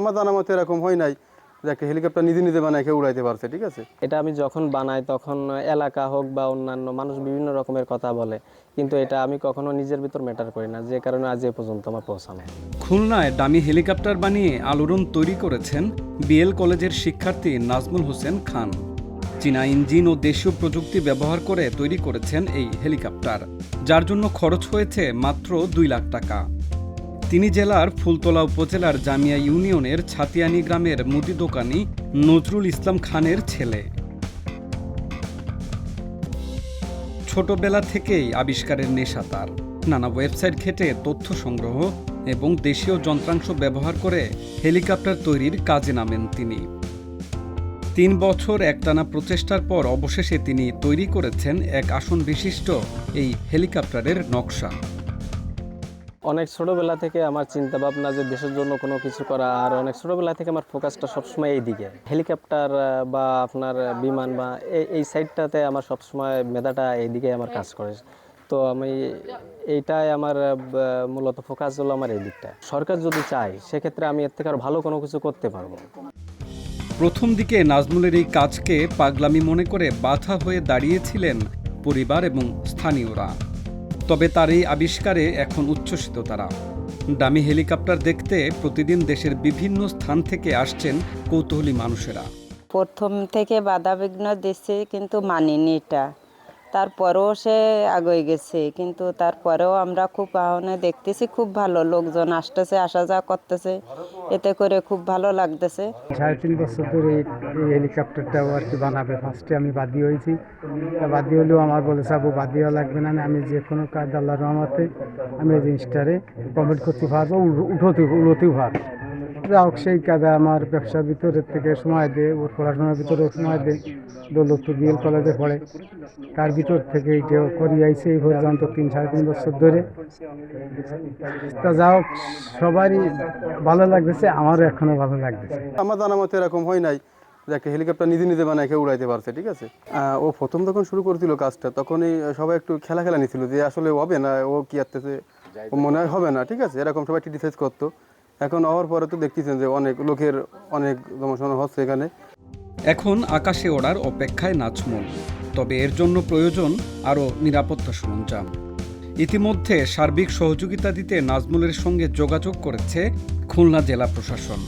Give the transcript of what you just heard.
আমার জানা মতো এরকম হয় নাই যে একটা হেলিকপ্টার নিজে নিজে বানায় কেউ উড়াইতে পারছে ঠিক আছে? এটা আমি যখন বানাই তখন এলাকা হোক বা অন্যান্য মানুষ বিভিন্ন রকমের কথা বলে কিন্তু এটা আমি কখনো নিজের ভিতর ম্যাটার করি না যে কারণে আজ এ পর্যন্ত আমার পৌঁছানো খুলনায় দামি হেলিকপ্টার বানিয়ে আলোড়ন তৈরি করেছেন বিএল কলেজের শিক্ষার্থী নাজমুল হোসেন খান। চীনা ইঞ্জিন ও দেশীয় প্রযুক্তি ব্যবহার করে তৈরি করেছেন এই হেলিকপ্টার যার জন্য খরচ হয়েছে মাত্র দুই লাখ টাকা। তিনি জেলার ফুলতলা উপজেলার জামিয়া ইউনিয়নের ছাতিয়ানি গ্রামের মুদি দোকানি নজরুল ইসলাম খানের ছেলে। ছোটবেলা থেকেই আবিষ্কারের নেশা তার। নানা ওয়েবসাইট ঘেটে তথ্য সংগ্রহ এবং দেশীয় যন্ত্রাংশ ব্যবহার করে হেলিকপ্টার তৈরির কাজে নামেন তিনি। তিন বছর একটানা প্রচেষ্টার পর অবশেষে তিনি তৈরি করেছেন এক আসন বিশিষ্ট এই হেলিকপ্টারের নকশা। অনেক ছোটবেলা থেকে আমার চিন্তা ভাবনা যে দেশের জন্য কোনো কিছু করা, আর অনেক ছোটবেলা থেকে আমার ফোকাসটা সবসময় এই দিকে হেলিকপ্টার বা আপনার বিমান, বা এই- সাইডটাতে আমার সবসময় মেধাটা এইদিকে আমার কাজ করে। তো আমি এইটাই আমার মূলত ফোকাস হলো আমার এই দিকটা। সরকার যদি চায়, সেক্ষেত্রে আমি এর থেকে আরও ভালো কোনো কিছু করতে পারব। প্রথম দিকে নাজমুলের এই কাজকে পাগলামি মনে করে বাধা হয়ে দাঁড়িয়েছিলেন পরিবার এবং স্থানীয়রা। তবে তার এই আবিষ্কারে এখন উচ্ছ্বসিত তারা। দামি হেলিকপ্টার দেখতে প্রতিদিন দেশের বিভিন্ন স্থান থেকে আসছেন কৌতূহলী মানুষেরা। প্রথম থেকে বাধা বিঘ্ন দিচ্ছে কিন্তু মানিনি এটা। তারপরেও সে আগে গেছে। কিন্তু তারপরেও আমরা খুব আহ্বানে দেখতেছি, খুব ভালো লোকজন আসতেছে, আসা যাওয়া করতেছে। এতে করে খুব ভালো লাগতেছে। সাড়ে তিন বছর ধরে এই হেলিকপ্টারটাও আর কি বানাবে। ফার্স্টে আমি বাদী হয়েছি। বাদী হলেও আমার বলে, সাবু, বাদিও লাগবে না আমি যে কোনো কাজ আল্লাহ রহমতে আমি এই জিনিসটারে কমপ্লিট করতে পারব উঠোতে, উড়োতেও পারব। যা হোক সেই কাজে আমার ব্যবসার ভিতরের থেকে সময় দেয়, ওর পড়াশোনার ভিতরেও সময় দেয়, দৌলতপুর বিএল কলেজে পড়ে। তার ভিতর থেকে এইটাও করি আইছে এই পর্যন্ত তিন, সাড়ে তিন বছর ধরে। তা যা হোক, সবারই ভালো লাগতেছে, আমারও এখনও ভালো লাগতেছে। আমার জানা মতো এরকম হয় নাই যে একটা হেলিকপ্টার নিজে নিজে বানায় কেউ উড়াইতে পারছে, ঠিক আছে? ও প্রথম যখন শুরু করেছিল কাজটা, তখনই সবাই একটু খেলা খেলা নিছিল যে আসলে হবে না, ও কি ও মনে হয় হবে না, ঠিক আছে? এরকম সবাই ক্রিটিসাইজ করতো। এখন হওয়ার পরে তো দেখতেছেন যে অনেক লোকের অনেক জমাশোনা হচ্ছে এখানে। এখন আকাশে ওড়ার অপেক্ষায় নাচমন তবে এর জন্য প্রয়োজন আরও নিরাপত্তা সরঞ্জাম। ইতিমধ্যে সার্বিক সহযোগিতা দিতে নাজমুলের সঙ্গে যোগাযোগ করেছে খুলনা জেলা প্রশাসন।